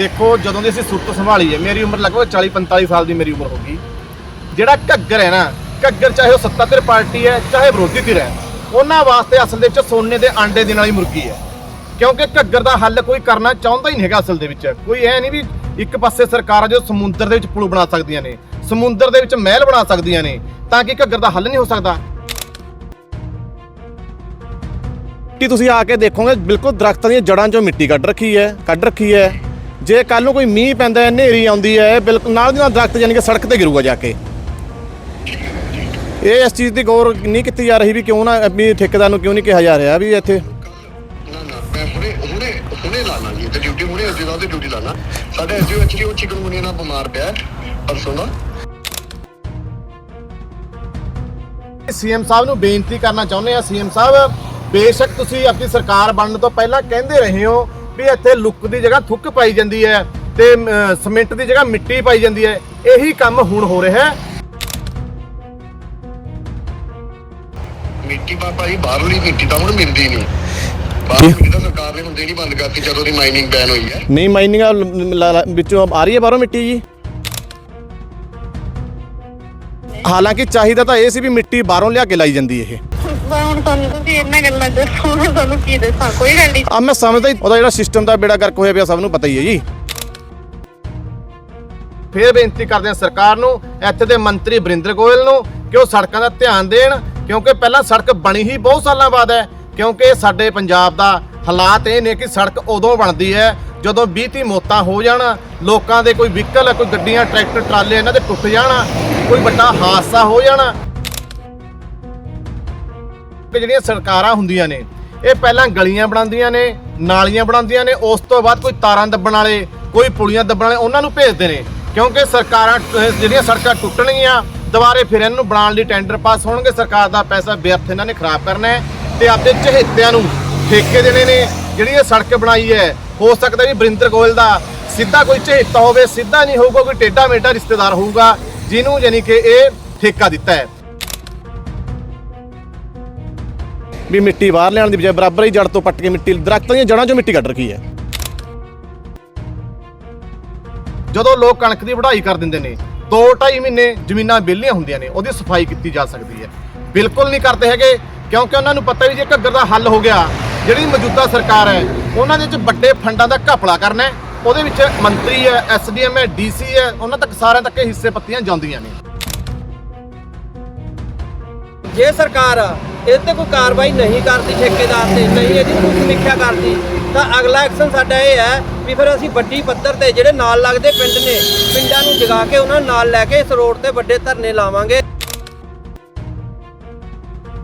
ਦੇਖੋ, ਜਦੋਂ ਦੀ ਅਸੀਂ ਸੁਰਤ ਸੰਭਾਲੀ ਹੈ ਮੇਰੀ ਉਮਰ ਲਗਭਗ 40 45 ਸਾਲ ਦੀ ਮੇਰੀ ਉਮਰ ਹੋ ਗਈ। ਜਿਹੜਾ ਘੱਗਰ ਹੈ ਨਾ, ਘੱਗਰ ਚਾਹੇ ਉਹ ਸੱਤਾਧਰ ਪਾਰਟੀ ਹੈ, ਚਾਹੇ ਵਿਰੋਧੀ ਧਿਰ ਹੈ, ਉਹਨਾਂ ਵਾਸਤੇ ਅਸਲ ਦੇ ਵਿੱਚ ਸੋਨੇ ਦੇ ਆਂਡੇ ਦੇ ਨਾਲ ਹੀ ਮੁਰਗੀ ਹੈ। ਕਿਉਂਕਿ ਘੱਗਰ ਦਾ ਹੱਲ ਕੋਈ ਕਰਨਾ ਚਾਹੁੰਦਾ ਹੀ ਨਹੀਂ ਹੈਗਾ ਅਸਲ ਦੇ ਵਿੱਚ। ਕੋਈ ਐ ਨਹੀਂ ਵੀ ਇੱਕ ਪਾਸੇ ਸਰਕਾਰਾਂ ਜੋ ਸਮੁੰਦਰ ਦੇ ਵਿੱਚ ਪੁਲ ਬਣਾ ਸਕਦੀਆਂ ਨੇ, ਸਮੁੰਦਰ ਦੇ ਵਿੱਚ ਮਹਿਲ ਬਣਾ ਸਕਦੀਆਂ ਨੇ, ਤਾਂ ਕਿ ਘੱਗਰ ਦਾ ਹੱਲ ਨਹੀਂ ਹੋ ਸਕਦਾ। ਮਿੱਟੀ ਤੁਸੀਂ ਆ ਕੇ ਦੇਖੋਗੇ, ਬਿਲਕੁਲ ਦਰਖਤਾਂ ਦੀਆਂ ਜੜਾਂ 'ਚੋਂ ਮਿੱਟੀ ਕੱਢ ਰੱਖੀ ਹੈ, ਕੱਢ ਰੱਖੀ ਹੈ। ਜੇ ਕੱਲ ਨੂੰ ਕੋਈ ਮੀਂਹ ਪੈਂਦਾ ਹੈ ਹਨੇਰੀ ਆਉਂਦੀ ਹੈ ਬਿਲਕੁਲ ਨਾਲ ਦੀ ਨਾਲ ਦਰਖਤ ਯਾਨੀ ਕਿ ਸੜਕ ਤੇ ਗਿਰੂਗਾ ਜਾ ਕੇ। ਇਹ ਇਸ ਚੀਜ਼ ਦੀ ਗੌਰ ਨਹੀਂ ਕੀਤੀ ਜਾ ਰਹੀ ਵੀ ਕਿਉਂ ਨਾ ਵੀ ਠੇਕੇਦਾਰ ਨੂੰ ਕਿਉਂ ਨਹੀਂ ਕਿਹਾ ਜਾ ਰਿਹਾ ਵੀ ਇੱਥੇ। ਨਾ ਨਾ ਮੈਂ ਹੁਣੇ ਹੁਣੇ ਹੁਣੇ ਲਾਣਾ ਜੀ ਤੇ ਡਿਊਟੀ ਹੁਣੇ ਅਸੀਂ ਤੇ ਡਿਊਟੀ ਲਾਣਾ ਸਾਡੇ ਐਸਯੂ ਐਚਡੀ ਉਹ ਚਿਕਨਗੁਨੀਆ ਨਾਲ ਬਿਮਾਰ ਪਿਆ ਹੈ, ਪਰਸੋਂ ਦਾ ਸੀਐਮ ਸਾਹਿਬ ਨੂੰ ਬੇਨਤੀ ਕਰਨਾ ਚਾਹੁੰਦੇ ਆ ਸੀਐਮ ਸਾਹਿਬ ਬੇਸ਼ੱਕ ਤੁਸੀਂ ਆਪਣੀ ਸਰਕਾਰ ਬਣਨ ਤੋਂ ਪਹਿਲਾਂ ਕਹਿੰਦੇ ਰਹੇ ਹੋ ਵੀ ਇੱਥੇ ਲੁੱਕ ਦੀ ਜਗ੍ਹਾ ਥੁੱਕ ਪਾਈ ਜਾਂਦੀ ਹੈ ਤੇ ਸੀਮੈਂਟ ਦੀ ਜਗ੍ਹਾ ਮਿੱਟੀ ਪਾਈ ਜਾਂਦੀ ਹੈ। ਇਹੀ ਕੰਮ ਹੁਣ ਹੋ ਰਿਹਾ ਹੈ। ਮਿੱਟੀ ਪਾਪਾ ਜੀ ਬਾਹਰਲੀ ਮਿੱਟੀ ਤਾਂ ਹੁਣ ਮਿਲਦੀ ਨਹੀਂ। ਬਾਹਰਲੀ ਮਿੱਟੀ ਤਾਂ ਸਰਕਾਰ ਨੇ ਹੁੰਦੇ ਨਹੀਂ ਬੰਦ ਕਰਤੀ ਜਦੋਂ ਦੀ ਮਾਈਨਿੰਗ ਬੈਨ ਹੋਈ ਹੈ। ਨਹੀਂ ਮਾਈਨਿੰਗ ਵਿੱਚੋਂ ਆ ਰਹੀ ਹੈ ਬਾਹਰੋਂ ਮਿੱਟੀ ਜੀ। ਹਾਲਾਂਕਿ ਚਾਹੀਦਾ ਤਾਂ ਇਹ ਸੀ ਵੀ ਮਿੱਟੀ ਬਾਹਰੋਂ ਲਿਆ ਕੇ ਲਾਈ ਜਾਂਦੀ ਇਹ। ਬਾ ਹੁਣ ਤੁਹਾਨੂੰ ਤੁਸੀਂ ਇਹਨਾਂ ਗੱਲਾਂ ਦੱਸੋ, ਮੈਂ ਤੁਹਾਨੂੰ ਕੀ ਦੱਸਾਂ, ਕੋਈ ਗੱਲ ਨਹੀਂ। ਆ, ਮੈਂ ਸਮਝਦਾ ਹੀ, ਉਹਦਾ ਜਿਹੜਾ ਸਿਸਟਮ ਦਾ ਬੇੜਾ ਗਰਕ ਹੋਇਆ ਪਿਆ, ਸਭ ਨੂੰ ਪਤਾ ਹੀ ਹੈ ਜੀ। ਫੇਰ ਬੇਨਤੀ ਕਰਦੇ ਹਾਂ ਸਰਕਾਰ ਨੂੰ, ਇੱਥੇ ਦੇ ਮੰਤਰੀ ਬਰਿੰਦਰ ਗੋਇਲ ਨੂੰ, ਕਿ ਉਹ ਸੜਕਾਂ ਦਾ ਧਿਆਨ ਦੇਣ, ਕਿਉਂਕਿ ਪਹਿਲਾਂ ਸੜਕ ਬਣੀ ਹੀ ਬਹੁਤ ਸਾਲਾਂ ਬਾਅਦ ਹੈ, ਕਿਉਂਕਿ ਸਾਡੇ ਪੰਜਾਬ ਦਾ ਹਾਲਾਤ ਇਹ ਨੇ ਕਿ ਸੜਕ ਉਦੋਂ ਬਣਦੀ ਹੈ, ਜਦੋਂ 20 30 ਮੌਤਾਂ ਹੋ ਜਾਣ, ਲੋਕਾਂ ਦੇ ਕੋਈ ਵਹੀਕਲ, ਕੋਈ ਗੱਡੀਆਂ, ਟਰੈਕਟਰ, ਟਰਾਲੇ ਇਹਨਾਂ ਦੇ ਟੁੱਟ ਜਾਣਾ, ਕੋਈ ਵੱਡਾ ਹਾਦਸਾ ਹੋ ਜਾਣਾ ਕਿ ਜਿਹੜੀਆਂ ਸਰਕਾਰਾਂ ਹੁੰਦੀਆਂ ਨੇ, ਇਹ ਪਹਿਲਾਂ ਗਲੀਆਂ ਬਣਾਉਂਦੀਆਂ ਨੇ, ਨਾਲੀਆਂ ਬਣਾਉਂਦੀਆਂ ਨੇ, ਉਸ ਤੋਂ ਬਾਅਦ ਕੋਈ ਤਾਰਾਂ ਦੱਬਣ ਵਾਲੇ, ਕੋਈ ਪੁਲੀਆਂ ਦੱਬਣ ਵਾਲੇ ਉਹਨਾਂ ਨੂੰ ਭੇਜਦੇ ਨੇ। ਕਿਉਂਕਿ ਸਰਕਾਰਾਂ ਜਿਹੜੀਆਂ ਸੜਕਾਂ ਟੁੱਟਣਗੀਆਂ, ਦੁਬਾਰੇ ਫਿਰ ਇਹਨਾਂ ਨੂੰ ਬਣਾਉਣ ਲਈ ਟੈਂਡਰ ਪਾਸ ਹੋਣਗੇ, ਸਰਕਾਰ ਦਾ ਪੈਸਾ ਵਿਅਰਥ ਇਹਨਾਂ ਨੇ ਖਰਾਬ ਕਰਨਾ ਹੈ ਤੇ ਆਪਦੇ ਚਹੇਤਿਆਂ ਨੂੰ ਠੇਕੇ ਦੇਣੇ ਨੇ। ਜਿਹੜੀ ਇਹ ਸੜਕ ਬਣਾਈ ਹੈ, ਹੋ ਸਕਦਾ ਵੀ ਬਰਿੰਦਰ ਗੋਇਲ ਦਾ ਸਿੱਧਾ ਕੋਈ ਚਹੇਤਾ ਹੋਵੇ, ਸਿੱਧਾ ਨਹੀਂ ਹੋਊਗਾ, ਕੋਈ ਟੇਢਾ ਮੇਢਾ ਰਿਸ਼ਤੇਦਾਰ ਹੋਊਗਾ, ਜਿਹਨੂੰ ਯਾਨੀ ਕਿ ਇਹ ਠੇਕਾ ਦਿੱਤਾ ਹੈ। ਵੀ ਮਿੱਟੀ ਬਾਹਰ ਲਿਆਉਣ ਦੀ ਬਜਾਏ ਬਰਾਬਰ ਹੀ ਜੜ ਤੋਂ ਪੱਟ ਕੇ ਮਿੱਟੀ, ਦਰਖਤਾਂ ਦੀਆਂ ਜੜਾਂ 'ਚੋਂ ਮਿੱਟੀ ਕੱਢ ਰੱਖੀ ਹੈ। ਜਦੋਂ ਲੋਕ ਕਣਕ ਦੀ ਵਢਾਈ ਕਰ ਦਿੰਦੇ ਨੇ 2-2.5 ਮਹੀਨੇ ਜ਼ਮੀਨਾਂ ਵਿਹਲੀਆਂ ਹੁੰਦੀਆਂ ਨੇ, ਉਹਦੀ ਸਫ਼ਾਈ ਕੀਤੀ ਜਾ ਸਕਦੀ ਹੈ। ਬਿਲਕੁਲ ਨਹੀਂ ਕਰਦੇ ਹੈਗੇ, ਕਿਉਂਕਿ ਉਹਨਾਂ ਨੂੰ ਪਤਾ ਵੀ ਜੇ ਘੱਗਰ ਦਾ ਹੱਲ ਹੋ ਗਿਆ, ਜਿਹੜੀ ਮੌਜੂਦਾ ਸਰਕਾਰ ਹੈ, ਉਹਨਾਂ ਦੇ ਵਿੱਚ ਵੱਡੇ ਫੰਡਾਂ ਦਾ ਘਪਲਾ ਕਰਨਾ ਉਹਦੇ ਵਿੱਚ ਮੰਤਰੀ ਹੈ ਐਸਡੀਐਮ ਹੈ ਡੀਸੀ ਹੈ, ਉਹਨਾਂ ਤੱਕ ਸਾਰਿਆਂ ਤੱਕ ਹਿੱਸੇ ਪੱਤੀਆਂ ਜਾਂਦੀਆਂ ਨੇ। ਜੇ ਸਰਕਾਰ ਇਹ ਤੇ ਕੋਈ ਕਾਰਵਾਈ ਨਹੀਂ ਕਰਦੀ ਠੇਕੇਦਾਰ ਤੇ, ਨਹੀਂ ਇਹਦੀ ਕੋਈ ਸਮੀਖਿਆ ਕਰਦੀ, ਤਾਂ ਅਗਲਾ ਐਕਸ਼ਨ ਸਾਡਾ ਇਹ ਹੈ ਵੀ ਫਿਰ ਅਸੀਂ ਵੱਡੀ ਪੱਧਰ ਤੇ ਜਿਹੜੇ ਨਾਲ ਲੱਗਦੇ ਪਿੰਡ ਨੇ, ਪਿੰਡਾਂ ਨੂੰ ਜਗਾ ਕੇ ਉਹਨਾਂ ਨਾਲ ਲੈ ਕੇ ਇਸ ਰੋਡ ਤੇ ਵੱਡੇ ਧਰਨੇ ਲਾਵਾਂਗੇ।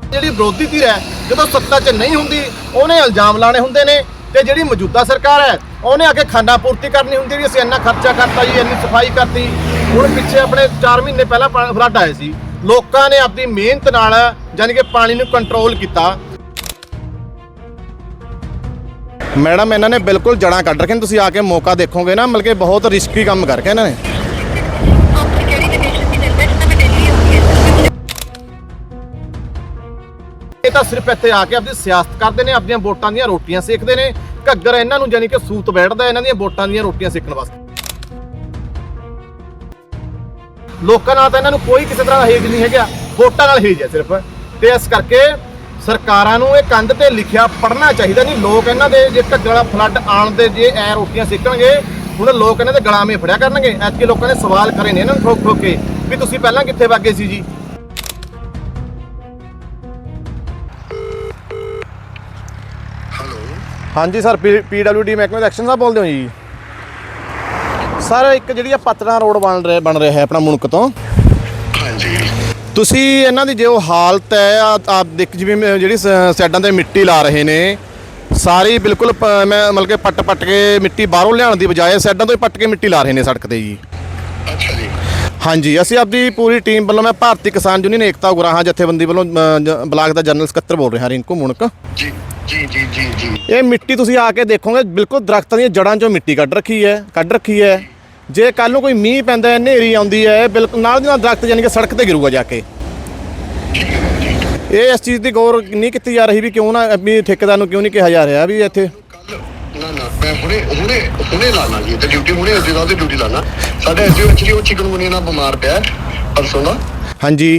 ਜਿਹੜੀ ਵਿਰੋਧੀ ਧਿਰ ਹੈ, ਜਦੋਂ ਸੱਤਾ 'ਚ ਨਹੀਂ ਹੁੰਦੀ, ਉਹਨੇ ਇਲਜ਼ਾਮ ਲਾਣੇ ਹੁੰਦੇ ਨੇ ਤੇ ਜਿਹੜੀ ਮੌਜੂਦਾ ਸਰਕਾਰ ਹੈ, ਉਹਨੇ ਆ ਕੇ ਖਾਨਾ ਪੂਰਤੀ ਕਰਨੀ ਹੁੰਦੀ ਵੀ ਅਸੀਂ ਇੰਨਾ ਖਰਚਾ ਕਰਤਾ ਜੀ, ਇੰਨੀ ਸਫ਼ਾਈ ਕਰਤੀ। ਹੁਣ ਪਿੱਛੇ ਆਪਣੇ 4 ਮਹੀਨੇ ਪਹਿਲਾਂ ਫਲੱਡ ਆਏ ਸੀ। ਲੋਕਾਂ ਨੇ ਆਪਣੀ ਮਿਹਨਤ ਨਾਲ ਯਾਨੀ ਕਿ ਪਾਣੀ ਨੂੰ ਕੰਟਰੋਲ ਕੀਤਾ। ਮੈਡਮ ਇਹਨਾਂ ਨੇ ਬਿਲਕੁਲ ਜੜਾਂ ਕੱਢ ਰੱਖੀਆਂ ਤੁਸੀਂ ਆ ਕੇ ਮੌਕਾ ਦੇਖੋਗੇ ਨਾ ਮਤਲਬ ਕਿ ਬਹੁਤ ਰਿਸਕੀ ਕੰਮ ਕਰਕੇ ਇਹਨਾਂ ਨੇ। ਇਹ ਤਾਂ ਸਿਰਫ ਇੱਥੇ ਆ ਕੇ ਆਪਣੀ ਸਿਆਸਤ ਕਰਦੇ ਨੇ ਆਪਣੀਆਂ ਵੋਟਾਂ ਦੀਆਂ ਰੋਟੀਆਂ ਸੇਕਦੇ ਨੇ। ਘੱਗਰ ਇਹਨਾਂ ਨੂੰ ਯਾਨੀ ਕਿ ਸੂਤ ਬੈਠਦਾ ਇਹਨਾਂ ਦੀਆਂ ਵੋਟਾਂ ਦੀਆਂ ਰੋਟੀਆਂ ਸੇਕਣ ਵਾਸਤੇ। ਲੋਕਾਂ ਨਾਲ ਤਾਂ ਇਹਨਾਂ ਨੂੰ ਕੋਈ ਕਿਸੇ ਤਰ੍ਹਾਂ ਦਾ ਹੇਜ ਨਹੀਂ ਹੈਗਾ। ਵੋਟਾਂ ਨਾਲ ਹੇਜ ਹੈ ਸਿਰਫ। ਤੇ ਇਸ ਕਰਕੇ ਸਰਕਾਰਾਂ ਨੂੰ ਇਹ ਕੰਧ ਤੇ ਲਿਖਿਆ ਪੜਨਾ ਚਾਹੀਦਾ ਨਹੀਂ। ਲੋਕ ਇਹਨਾਂ ਦੇ ਜੇ ਵਾਲਾ ਫਲੱਡ ਆਣ ਦੇ ਜੇ ਐ ਰੋਟੀਆਂ ਸੇਕਣਗੇ ਹੁਣ ਲੋਕ ਇਹਨਾਂ ਦੇ ਗਲਾਮੇ ਫੜਿਆ ਕਰਨਗੇ। ਐਤਕੀ ਲੋਕਾਂ ਨੇ ਸਵਾਲ ਕਰੇ ਨੇ ਇਹਨਾਂ ਨੂੰ ਠੋਕ ਠੋਕ ਕੇ ਵੀ ਤੁਸੀਂ ਪਹਿਲਾਂ ਕਿੱਥੇ ਵਾਗੇ ਸੀ ਜੀ? ਹਾਂਜੀ ਸਰ ਪੀਡਬਲਯੂਡੀ ਮਹਿਕਮੇ ਦੇ ਐਕਸ਼ਨ ਸਾਹਿਬ ਬੋਲਦੇ ਹੋ ਜੀ। ਸਰ ਇੱਕ ਜਿਹੜੀ ਆ ਪਤਨਾ ਰੋਡ ਬਣ ਰਿਹਾ ਬਣ ਰਿਹਾ ਹੈ ਆਪਣਾ ਮੁਣਕ ਤੋਂ। ਹਾਂਜੀ। ਤੁਸੀਂ ਇਹਨਾਂ ਦੀ ਜੋ ਹਾਲਤ ਹੈ ਆ ਆਪ ਦੇਖ ਜਿਵੇਂ ਜਿਹੜੀ ਸਾਈਡਾਂ ਤੇ ਮਿੱਟੀ ਲਾ ਰਹੇ ਨੇ ਸਾਰੀ ਬਿਲਕੁਲ ਮੈਂ ਮਤਲਬ ਕਿ ਪੱਟ ਪੱਟ ਕੇ ਮਿੱਟੀ ਬਾਹਰੋਂ ਲਿਆਉਣ ਦੀ ਬਜਾਏ ਸਾਈਡਾਂ ਤੋਂ ਹੀ ਪੱਟ ਕੇ ਮਿੱਟੀ ਲਾ ਰਹੇ ਨੇ ਸੜਕ ਤੇ ਜੀ। ਅੱਛਾ ਜੀ। ਹਾਂਜੀ ਅਸੀਂ ਆਪਣੀ ਪੂਰੀ ਟੀਮ ਵੱਲੋਂ ਮੈਂ ਭਾਰਤੀ ਕਿਸਾਨ ਯੂਨੀਅਨ ਏਕਤਾ ਉਗਰਾਹਾਂ ਜਥੇਬੰਦੀ ਵੱਲੋਂ ਬਲਾਕ ਦਾ ਜਨਰਲ ਸਕੱਤਰ ਬੋਲ ਰਿਹਾ ਰਿੰਕੂ ਮੁਣਕ। ਜੀ ਜੀ ਜੀ ਜੀ ਇਹ ਮਿੱਟੀ ਤੁਸੀਂ ਆ ਕੇ ਦੇਖੋਗੇ ਬਿਲਕੁਲ ਦਰਖਤਾਂ ਦੀਆਂ ਜੜਾਂ 'ਚੋਂ ਮਿੱਟੀ ਕੱਢ ਰੱਖੀ ਹੈ ਕੱਢ ਰੱਖੀ ਹੈ। ਜੇ ਕੱਲ ਨੂੰ ਕੋਈ ਮੀਂਹ ਪੈਂਦਾ ਹੈ ਹਨੇਰੀ ਆਉਂਦੀ ਹੈ ਬਿਲਕੁਲ ਨਾਲ ਦੀ ਨਾਲ ਦਰਖਤ ਯਾਨੀ ਕਿ ਸੜਕ ਤੇ ਗਿਰੂਗਾ ਜਾ ਕੇ। ਇਹ ਇਸ ਚੀਜ਼ ਦੀ ਗੌਰ ਨਹੀਂ ਕੀਤੀ ਜਾ ਰਹੀ ਵੀ ਕਿਉਂ ਨਾ ਵੀ ਠੇਕੇਦਾਰ ਨੂੰ ਕਿਉਂ ਨਹੀਂ ਕਿਹਾ ਜਾ ਰਿਹਾ ਵੀ ਇੱਥੇ। ਨਾ ਨਾ ਮੈਂ ਹੁਣੇ ਹੁਣੇ ਹੁਣੇ ਲਾਣਾ ਜੀ ਤੇ ਡਿਊਟੀ ਹੁਣੇ ਅੱਜ ਦੀ ਡਿਊਟੀ ਲਾਣਾ ਸਾਡੇ ਐਸਓ ਐਕਚੁਅਲੀ ਉਹ ਚਿਕਨਗੁਨੀਆ ਨਾਲ ਬਿਮਾਰ ਪਿਆ ਪਰਸੋਂ ਦਾ। ਹਾਂਜੀ।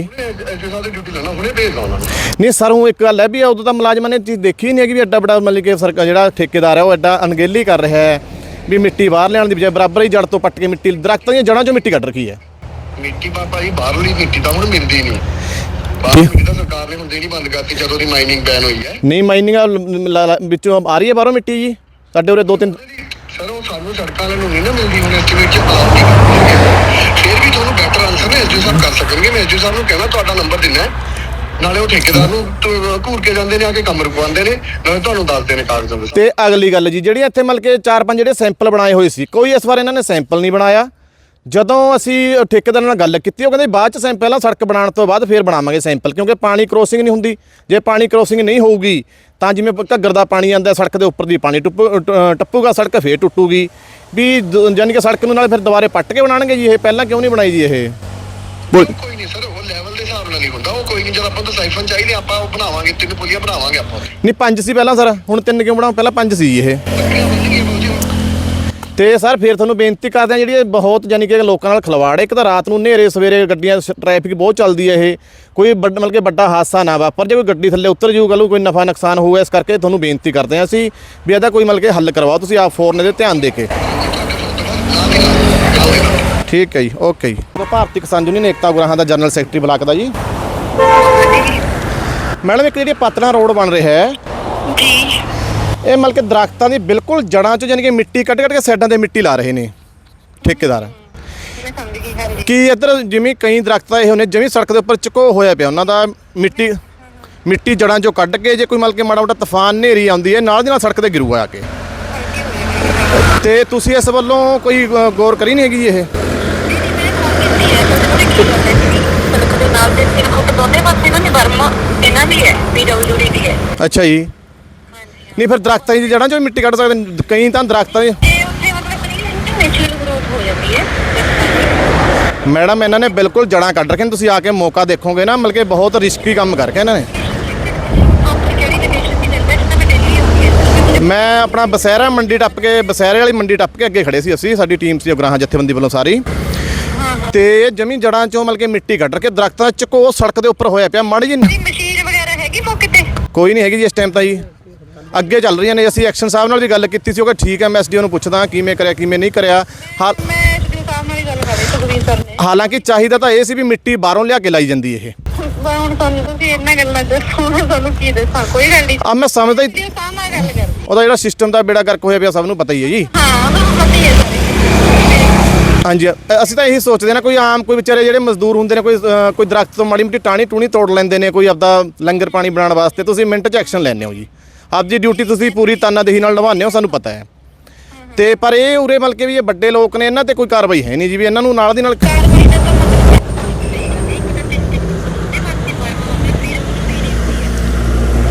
ਨਹੀਂ ਸਰ ਉਹ ਇੱਕ ਗੱਲ ਹੈ ਵੀ ਉਦੋਂ ਤਾਂ ਮੁਲਾਜ਼ਮਾਂ ਨੇ ਚੀਜ਼ ਦੇਖੀ ਨਹੀਂ ਹੈਗੀ ਵੀ ਐਡਾ ਬੜਾ ਮਤਲਬ ਕਿ ਸਰਕਾਰ ਜਿਹੜਾ ਠੇਕੇਦਾਰ ਹੈ ਉਹ ਐਡਾ ਅਣਗਹਿਲੀ ਕਰ ਰਿਹਾ ਹੈ। ਵੀ ਮਿੱਟੀ ਬਾਹਰ ਲਿਆਉਣ ਦੀ ਬਜਾਏ ਬਰਾਬਰ ਹੀ ਜੜ ਤੋਂ ਪੱਟ ਕੇ ਮਿੱਟੀ ਦਰਖਤਾਂ ਦੀਆਂ ਜੜ੍ਹਾਂ ਚੋਂ ਮਿੱਟੀ ਕੱਢ ਰੱਖੀ ਹੈ। ਮਿੱਟੀ ਬਾਬਾ ਜੀ ਬਾਹਰਲੀ ਮਿੱਟੀ ਤਾਂ ਹੁਣ ਮਿਲਦੀ ਨਹੀਂ। ਬਾਹਰ ਮਿੱਟੀ ਤਾਂ ਸਰਕਾਰ ਨੇ ਹੁਣ ਦੇਣੀ ਬੰਦ ਕਰਤੀ ਜਦੋਂ ਦੀ ਮਾਈਨਿੰਗ ਬੈਨ ਹੋਈ ਹੈ। ਨਹੀਂ ਮਾਈਨਿੰਗ ਵਿੱਚੋਂ ਆ ਰਹੀ ਹੈ ਬਾਹਰੋਂ ਮਿੱਟੀ ਜੀ। ਸਾਡੇ ਉਰੇ ਦੋ ਤਿੰਨ ਸਰ ਉਹ ਸਾਨੂੰ ਸੜਕਾਂ ਵਾਲਿਆਂ ਨੂੰ ਨਹੀਂ ਨਾ ਮਿਲਦੀ ਹੁਣ ਐਸਟੀਮੇਟ ਚ ਆਪ ਨਹੀਂ ਫਿਰ ਵੀ ਤੁਹਾਨੂੰ ਬੈਟਰ ਆਨਸਰ ਨੇ ਐਸਡੀ ਸਾਹਿਬ ਕਰ ਸਕਣਗੇ। ਮੈਂ ਐਸਡੀ ਸਾਹਿਬ ਨੂੰ ਕਹਿਣਾ ਤੁਹਾਡਾ ਨੰਬਰ ਹੈ। ਨਾਲੇ ਉਹ ਠੇਕੇਦਾਰ ਨੂੰ ਤ- ਘੂਰ ਕੇ ਜਾਂਦੇ ਨੇ, ਆ ਕੇ ਕੰਮ ਰੁਕਵਾਉਂਦੇ ਨੇ, ਨਾਲੇ ਤੁਹਾਨੂੰ ਦੱਸਦੇ ਨੇ ਕਾਗਜ਼ਾਂ ਦੇ ਤੇ ਅਗਲੀ ਗੱਲ ਜੀ ਜਿਹੜੀਆਂ ਇੱਥੇ ਮਤਲਬ ਕਿ ਚਾਰ ਪੰਜ ਜਿਹੜੇ ਸੈਂਪਲ ਬਣਾਏ ਹੋਏ ਸੀ, ਕੋਈ ਇਸ ਵਾਰ ਇਹਨਾਂ ਨੇ ਸੈਂਪਲ ਨਹੀਂ ਬਣਾਇਆ। ਜਦੋਂ ਅਸੀਂ ਠੇਕੇਦਾਰ ਨਾਲ ਗੱਲ ਕੀਤੀ, ਉਹ ਕਹਿੰਦੇ ਬਾਅਦ ਚ ਸੈਂਪਲ ਪਹਿਲਾਂ ਸੜਕ ਬਣਾਉਣ ਤੋਂ ਬਾਅਦ ਫੇਰ ਬਣਾਵਾਂਗੇ ਸੈਂਪਲ, ਕਿਉਂਕਿ ਪਾਣੀ ਕ੍ਰੋਸਿੰਗ ਨਹੀਂ ਹੁੰਦੀ। ਜੇ ਪਾਣੀ ਕ੍ਰੋਸਿੰਗ ਨਹੀਂ ਹੋਊਗੀ, ਤਾਂ ਜਿਵੇਂ ਘੱਗਰ ਦਾ ਪਾਣੀ ਆਂਦਾ ਸੜਕ ਦੇ ਉੱਪਰ ਦੀ ਪਾਣੀ ਟੁੱਪੂ- ਟ- ਟੱਪੂਗਾ, ਸੜਕ ਫੇਰ ਟੁੱਟੂਗੀ। ਵੀ ਦ- ਯਾਨੀ ਕਿ ਸੜਕ ਨੂੰ ਨਾਲ ਫਿਰ ਦੁਬਾਰੇ ਪੱਟ ਕੇ ਬਣਾਉਣਗੇ ਜੀ, ਇਹ ਪਹਿਲਾਂ ਕਿਉਂ ਨਹੀਂ ਬਣਾਈ ਜੀ ਇਹ? ਬੋਲ- ਕੋਈ ਨਹੀਂ ਸਰ ਉਹ ਲੈਵਲ ਦੇ ਹਿਸਾਬ ਨਾਲ ਹੀ ਹੁੰਦਾ ਉਹ ਕੋਈ ਨਹੀਂ ਜਦ ਆਪਾਂ ਨੂੰ ਸਾਈਫਨ ਚਾਹੀਦੇ ਆਪਾਂ ਉਹ ਬਣਾਵਾਂਗੇ ਤਿੰਨ ਪੁਲੀਆਂ ਬਣਾਵਾਂਗੇ ਆਪਾਂ। ਨਹੀਂ ਪੰਜ ਸੀ ਪਹਿਲਾਂ ਸਰ ਹੁਣ ਤਿੰਨ ਕਿਉਂ ਬਣਾਓ ਪਹਿਲਾਂ ਪੰਜ ਸੀ ਇਹ। ਤੇ ਸਰ ਫਿਰ ਤੁਹਾਨੂੰ ਬੇਨਤੀ ਕਰਦੇ ਆ ਜਿਹੜੀ ਬਹੁਤ ਯਾਨੀ ਕਿ ਲੋਕਾਂ ਨਾਲ ਖਲਵਾੜ ਹੈ ਇੱਕ ਤਾਂ ਰਾਤ ਨੂੰ ਹਨੇਰੇ ਸਵੇਰੇ ਗੱਡੀਆਂ ਟ੍ਰੈਫਿਕ ਬਹੁਤ ਚੱਲਦੀ ਹੈ ਇਹ। ਕੋਈ ਵੱਡ- ਮਤਲਬ ਕਿ ਵੱਡਾ ਹਾਦਸਾ ਨਾ ਵਾਪਰ ਜੇ ਕੋਈ ਗੱਡੀ ਥੱਲੇ ਉਤਰ ਜੂ ਕੱਲ੍ਹ ਨੂੰ ਕੋਈ ਨਫਾ ਨੁਕਸਾਨ ਹੋਊਗਾ ਇਸ ਕਰਕੇ ਤੁਹਾਨੂੰ ਬੇਨਤੀ ਕਰਦੇ ਆ ਅਸੀਂ ਵੀ ਇਹਦਾ ਕੋਈ ਮਤਲਬ ਕਿ ਹੱਲ ਕਰਵਾਓ ਤੁਸੀਂ ਆਪ ਫੋਰਨ ਦੇ ਧਿਆਨ ਦੇ ਕੇ। ਠੀਕ ਹੈ ਜੀ ਓਕੇ ਜੀ। ਉਹ ਭਾਰਤੀ ਕਿਸਾਨ ਯੂਨੀਅਨ ਏਕਤਾ ਗੁਰਾਹਾਂ ਦਾ ਜਨਰਲ ਸੈਕਟਰੀ ਬਲਾਕ ਦਾ ਜੀ। ਮੈਡਮ ਇੱਕ ਜਿਹੜੀ ਪਤਨਾ ਰੋਡ ਬਣ ਰਿਹਾ ਹੈ ਜੀ। ਇਹ ਮਤਲਬ ਕਿ ਦਰਖਤਾਂ ਦੀ ਬਿਲਕੁਲ ਜੜਾਂ ਚੋਂ ਯਾਨੀ ਕਿ ਮਿੱਟੀ ਕੱਢ ਕੱਢ ਕੇ ਸਾਈਡਾਂ ਤੇ ਮਿੱਟੀ ਲਾ ਰਹੇ ਨੇ ਠੇਕੇਦਾਰ। ਕੀ ਇੱਧਰ ਜਿਵੇਂ ਕਈ ਦਰਖਤ ਆਏ ਹੋਣੇ ਜਿਵੇਂ ਸੜਕ ਦੇ ਉੱਪਰ ਚਕੋ ਹੋਇਆ ਪਿਆ ਉਹਨਾਂ ਦਾ ਮਿੱਟੀ ਮਿੱਟੀ ਜੜਾਂ ਚੋਂ ਕੱਢ ਕੇ ਜੇ ਕੋਈ ਮਤਲਬ ਕਿ ਮਾੜਾ ਮੋਟਾ ਤੂਫਾਨ ਹਨੇਰੀ ਆਉਂਦੀ ਹੈ ਨਾਲ ਦੀ ਨਾਲ ਸੜਕ ਤੇ ਗਿਰੂਗਾ ਆ ਕੇ। ਤੇ ਤੁਸੀਂ ਇਸ ਵੱਲੋਂ ਕੋਈ ਗੌਰ ਕਰੀ ਨਹੀਂ ਹੈਗੀ ਇਹ? ਸੜਕ ਨਾਲ ਦੇ ਸਿਰ ਫੁੱਟ ਦੋਨੇ ਪਾਸੇ ਨਾ ਨਿਵਰਮਾ ਇਹਨਾਂ ਦੀ ਹੈ ਪੀਡਬਲਯੂਡੀ ਦੀ ਹੈ ਅੱਛਾ ਜੀ। ਨਹੀਂ, ਫਿਰ ਦਰਖਤਾਂ ਦੀ ਜੜਾਂ ਚੋਂ ਵੀ ਮਿੱਟੀ ਕੱਢ ਸਕਦੇ ਕਈ ਤਾਂ ਦਰਖਤਾਂ ਦੀ ਤੇ ਉੱਥੇ ਮਤਲਬ ਨੈਚੁਰਲ ਗਰੋਥ ਹੋ ਜਾਂਦੀ ਹੈ ਮੈਡਮ, ਇਹਨਾਂ ਨੇ ਬਿਲਕੁਲ ਜੜਾਂ ਕੱਢ ਰੱਖੀਆਂ ਨੇ। ਤੁਸੀਂ ਆ ਕੇ ਮੌਕਾ ਦੇਖੋਗੇ ਨਾ, ਮਤਲਬ ਕਿ ਬਹੁਤ ਰਿਸਕੀ ਕੰਮ ਕਰਕੇ ਇਹਨਾਂ ਨੇ। ਆਪਣੀ ਕਿਹੜੀ ਕੰਡੀਸ਼ਨ ਦੀ ਦਿੰਦੇ ਜਿੱਦਾਂ ਮੈਂ ਦਿੱਲੀ ਹੁੰਦੀ ਹੈ ਮੈਂ ਆਪਣਾ ਬਸਹਿਰਾ ਮੰਡੀ ਟੱਪ ਕੇ, ਬਸਹਿਰੇ ਵਾਲੀ ਮੰਡੀ ਟੱਪ ਕੇ ਅੱਗੇ ਖੜੇ ਸੀ ਅਸੀਂ, ਸਾਡੀ ਟੀਮ ਸੀ ਉਗਰਾਹਾਂ ਜਥੇਬੰਦੀ ਵੱਲੋਂ ਸਾਰੀ। ਤੇ ਇਹ ਜਮੀ ਜੜਾਂ ਚੋਂ ਮਤਲਬ ਕਿ ਮਿੱਟੀ ਕੱਢ ਕੇ ਦਰਖਤਾਂ ਦਾ ਚਕੋ ਸੜਕ ਦੇ ਉੱਪਰ ਹੋਇਆ ਪਿਆ ਮਾੜੀ ਜੀ ਮਸ਼ੀਨ ਵਗੈਰਾ ਹੈਗੀ ਮੌਕੇ ਤੇ? ਕੋਈ ਨਹੀਂ ਹੈਗੀ ਜੀ ਇਸ ਟਾਈਮ ਤਾਂ ਜੀ। ਅੱਗੇ ਚੱਲ ਰਹੀਆਂ ਨੇ ਅਸੀਂ ਐਕਸ਼ਨ ਸਾਹਿਬ ਨਾਲ ਵੀ ਗੱਲ ਕੀਤੀ ਸੀ ਉਹ ਕਹਿੰਦਾ ਠੀਕ ਹੈ ਮੈਂ ਐਸਡੀਓ ਨੂੰ ਪੁੱਛਦਾ ਕਿਵੇਂ ਕਰਿਆ ਕਿਵੇਂ ਨਹੀਂ ਕਰਿਆ। ਹਾਲ ਮੈਂ ਐਸਡੀਓ ਸਾਹਿਬ ਨਾਲ ਹੀ ਗੱਲ ਕਰ ਰਹੀ ਸੁਖਵੀਰ ਸਰ ਨੇ। ਹਾਲਾਂਕਿ ਚਾਹੀਦਾ ਤਾਂ ਇਹ ਸੀ ਵੀ ਮਿੱਟੀ ਬਾਹਰੋਂ ਲਿਆ ਕੇ ਲਾਈ ਜਾਂਦੀ ਇਹ। ਹੁਣ ਤੁਹਾਨੂੰ ਤੁਸੀਂ ਇਹਨਾਂ ਗੱਲਾਂ ਦੱਸੋ ਤੁਹਾਨੂੰ ਕੀ ਦੱਸਾਂ ਕੋਈ ਗੱਲ ਨਹੀਂ। ਆ ਮੈਂ ਸਮਝਦਾ ਹੀ ਉਹਦਾ ਜਿਹੜਾ ਸਿਸਟਮ ਦਾ ਬੇੜਾ ਗਰਕ ਹੋਇਆ ਪਿਆ ਸਭ ਨੂੰ ਪਤਾ ਹੀ ਹੈ ਜੀ। ਹਾਂ ਉਹਨੂੰ ਪਤਾ ਹੀ ਹੈ ਹਾਂਜੀ ਅ- ਅਸੀਂ ਤਾਂ ਇਹੀ ਸੋਚਦੇ ਨਾ ਕੋਈ ਆਮ ਕੋਈ ਵਿਚਾਰੇ ਜਿਹੜੇ ਮਜ਼ਦੂਰ ਹੁੰਦੇ ਨੇ ਕੋਈ ਅ, ਕੋਈ ਦਰਖਤ ਤੋਂ ਮਾੜੀ ਮੋਟੀ ਟਾਣੀ ਟੂਣੀ ਤੋੜ ਲੈਂਦੇ ਨੇ ਕੋਈ ਆਪਦਾ ਲੰਗਰ ਪਾਣੀ ਬਣਾਉਣ ਵਾਸਤੇ ਤੁਸੀਂ ਮਿੰਟ 'ਚ ਐਕਸ਼ਨ ਲੈਂਦੇ ਹੋ ਜੀ। ਆਪਦੀ ਡਿਊਟੀ ਤੁਸੀਂ ਪੂਰੀ ਤਾਨਾਦੇਹੀ ਨਾਲ ਨਿਭਾਉਂਦੇ ਹੋ ਸਾਨੂੰ ਪਤਾ ਹੈ। ਤੇ ਪਰ ਇਹ ਉਰੇ ਮਤਲਬ ਕਿ ਵੀ ਇਹ ਵੱਡੇ ਲੋਕ ਨੇ ਇਹਨਾਂ ਤੇ ਕੋਈ ਕਾਰਵਾਈ ਹੈ ਨਹੀਂ ਜੀ ਵੀ ਇਹਨਾਂ ਨੂੰ ਨਾਲ ਦੀ ਨਾਲ